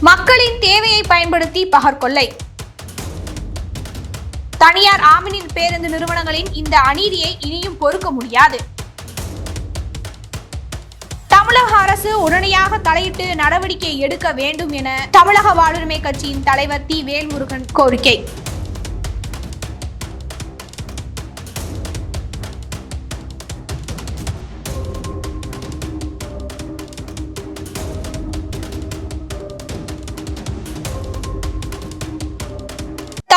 மக்களின் தேவையை பயன்படுத்தி பகற்கொள்ளை தனியார் ஆமினி பேருந்து நிறுவனங்களின் இந்த அநீதியை இனியும் பொறுக்க முடியாது. தமிழக அரசு உடனடியாக தலையிட்டு நடவடிக்கை எடுக்க வேண்டும் என தமிழக வாழ்வுரிமை கட்சியின் தலைவர் தி. வேல்முருகன் கோரிக்கை.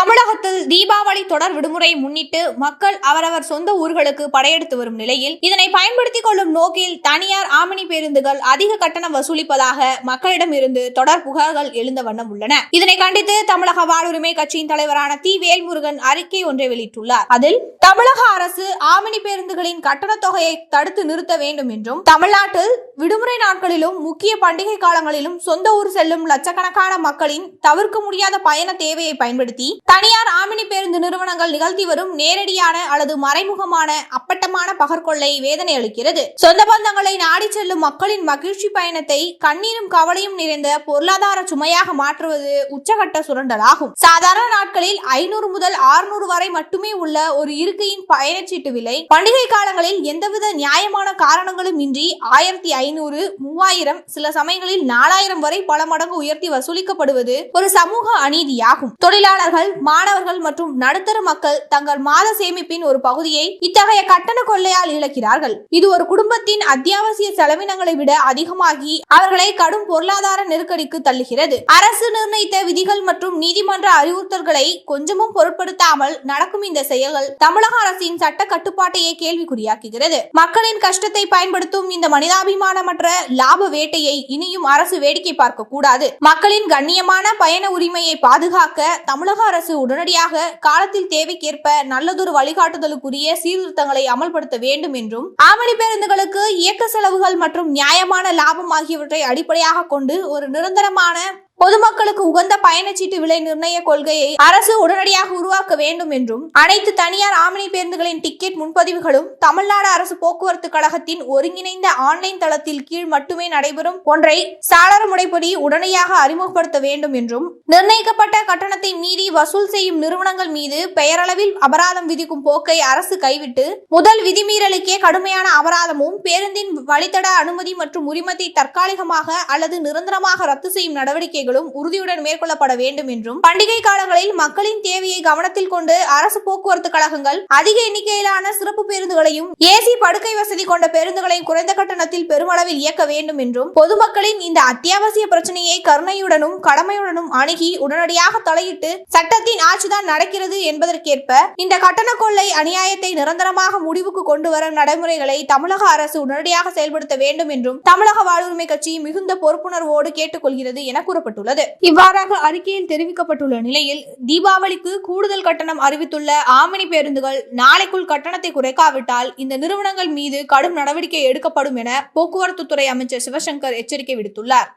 தமிழகத்தில் தீபாவளி தீபாவளி தொடர் விடுமுறையை முன்னிட்டு மக்கள் அவரவர் சொந்த ஊர்களுக்கு படையெடுத்து வரும் நிலையில் இதனை பயன்படுத்திக் கொள்ளும் நோக்கில் தனியார் ஆமணி பேருந்துகள் அதிக கட்டணம் வசூலிப்பதாக மக்களிடம் இருந்து தொடர் புகார்கள் எழுந்த வண்ணம் உள்ளன. இதனை கண்டித்து தமிழக வாழ்வுரிமை கட்சியின் தலைவரான தி. வேல்முருகன் அறிக்கை ஒன்றை வெளியிட்டுள்ளார். அதில் தமிழக அரசு ஆமணி பேருந்துகளின் கட்டணத் தொகையை தடுத்து நிறுத்த வேண்டும் என்றும் தமிழ்நாட்டில் விடுமுறை நாட்களிலும் முக்கிய பண்டிகை காலங்களிலும் சொந்த ஊர் செல்லும் லட்சக்கணக்கான மக்களின் தவிர்க்க முடியாத பயண தேவையை பயன்படுத்தி தனியார் ஆமினி பேருந்து நிறுவனங்கள் நிகழ்த்தி வரும் நேரடியான அல்லது மறைமுகமான அப்பட்டமான பகற்கொள்ளை வேதனை அளிக்கிறது. சொந்த பந்தங்களை நாடி செல்லும் மக்களின் மகிழ்ச்சி பயணத்தை கண்ணீரும் கவலையும் நிறைந்த பொருளாதார சுமையாக மாற்றுவது உச்சகட்ட சுரண்டலாகும். சாதாரண நாட்களில் ஐநூறு முதல் ஆறுநூறு வரை மட்டுமே உள்ள ஒரு இருக்கையின் பயணச்சீட்டு விலை பண்டிகை காலங்களில் எந்தவித நியாயமான காரணங்களும் இன்றி ஆயிரத்தி ஐநூறு மூவாயிரம் சில சமயங்களில் நாலாயிரம் வரை பல மடங்கு உயர்த்தி வசூலிக்கப்படுவது ஒரு சமூக அநீதியாகும். தொழிலாளர்கள் மாணவர்கள் மற்றும் நடுத்தர மக்கள் தங்கள் மாத சேமிப்பின் ஒரு பகுதியை இத்தகைய கட்டண கொள்ளையால் இழக்கிறார்கள். இது ஒரு குடும்பத்தின் அத்தியாவசிய செலவினங்களை விட அதிகமாகி அவர்களை கடும் பொருளாதார நெருக்கடிக்கு தள்ளுகிறது. அரசு நிர்ணயித்த விதிகள் மற்றும் நீதிமன்ற அறிவுறுத்தல்களை கொஞ்சமும் பொருட்படுத்தாமல் நடக்கும் இந்த செயல்கள் தமிழக அரசின் சட்ட கட்டுப்பாட்டையே கேள்விக்குறியாக்குகிறது. மக்களின் கஷ்டத்தை பயன்படுத்தும் இந்த மனிதாபிமானமற்ற லாப வேட்டையை இனியும் அரசு வேடிக்கை பார்க்க கூடாது. மக்களின் கண்ணியமான பயண உரிமையை பாதுகாக்க தமிழக அரசு உடனடியாக கால காலத்தில் தேவைக்கேற்ப நல்லதொரு வழிகாட்டுதலுக்குரிய சீர்திருத்தங்களை அமல்படுத்த வேண்டும் என்றும் ஆமணி பேருந்துகளுக்கு இயக்க செலவுகள் மற்றும் நியாயமான லாபம் ஆகியவற்றை அடிப்படையாக கொண்டு ஒரு நிரந்தரமான பொதுமக்களுக்கு உகந்த பயணச்சீட்டு விலை நிர்ணய கொள்கையை அரசு உடனடியாக உருவாக்க வேண்டும் என்றும் அனைத்து தனியார் ஆமினி பேருந்துகளின் டிக்கெட் முன்பதிவுகளும் தமிழ்நாடு அரசு போக்குவரத்து கழகத்தின் ஒருங்கிணைந்த ஆன்லைன் தளத்தில் கீழ் மட்டுமே நடைபெறும் ஒன்றை சாளர முறைப்படி உடனடியாக அறிமுகப்படுத்த வேண்டும் என்றும் நிர்ணயிக்கப்பட்ட கட்டணத்தை மீறி வசூல் செய்யும் நிறுவனங்கள் மீது பெயரளவில் அபராதம் விதிக்கும் போக்கை அரசு கைவிட்டு முதல் விதிமீறலுக்கே கடுமையான அபராதமும் பேருந்தின் வழித்தட அனுமதி மற்றும் உரிமத்தை தற்காலிகமாக அல்லது நிரந்தரமாக ரத்து செய்யும் நடவடிக்கைகள் நடவடிக்கைகளும் உறுதியுடன் மேற்கொள்ளப்பட வேண்டும் என்றும் பண்டிகை காலங்களில் மக்களின் தேவையை கவனத்தில் கொண்டு அரசு போக்குவரத்து கழகங்கள் அதிக எண்ணிக்கையிலான சிறப்பு பேருந்துகளையும் ஏசி படுக்கை வசதி கொண்ட பேருந்துகளையும் குறைந்த கட்டணத்தில் பெருமளவில் இயக்க வேண்டும் என்றும் பொதுமக்களின் இந்த அத்தியாவசிய பிரச்சனையை கருணையுடனும் கடமையுடனும் அணுகி உடனடியாக தலையிட்டு சட்டத்தின் ஆட்சிதான் நடக்கிறது என்பதற்கேற்ப இந்த கட்டண கொள்ளை அநியாயத்தை நிரந்தரமாக முடிவுக்கு கொண்டு வர நடைமுறைகளை தமிழக அரசு உடனடியாக செயல்படுத்த வேண்டும் என்றும் தமிழக வாழ்வுரிமை கட்சி மிகுந்த பொறுப்புணர்வோடு கேட்டுக்கொள்கிறது என கூறப்பட்டுள்ளது. இவ்வாறாக அறிக்கையில் தெரிவிக்கப்பட்டுள்ள நிலையில் தீபாவளிக்கு கூடுதல் கட்டணம் அறிவித்துள்ள ஆமினி பேருந்துகள் நாளைக்குள் கட்டணத்தை குறைக்காவிட்டால் இந்த நிறுவனங்கள் மீது கடும் நடவடிக்கை எடுக்கப்படும் என போக்குவரத்து துறை அமைச்சர் சிவசங்கர் எச்சரிக்கை விடுத்துள்ளார்.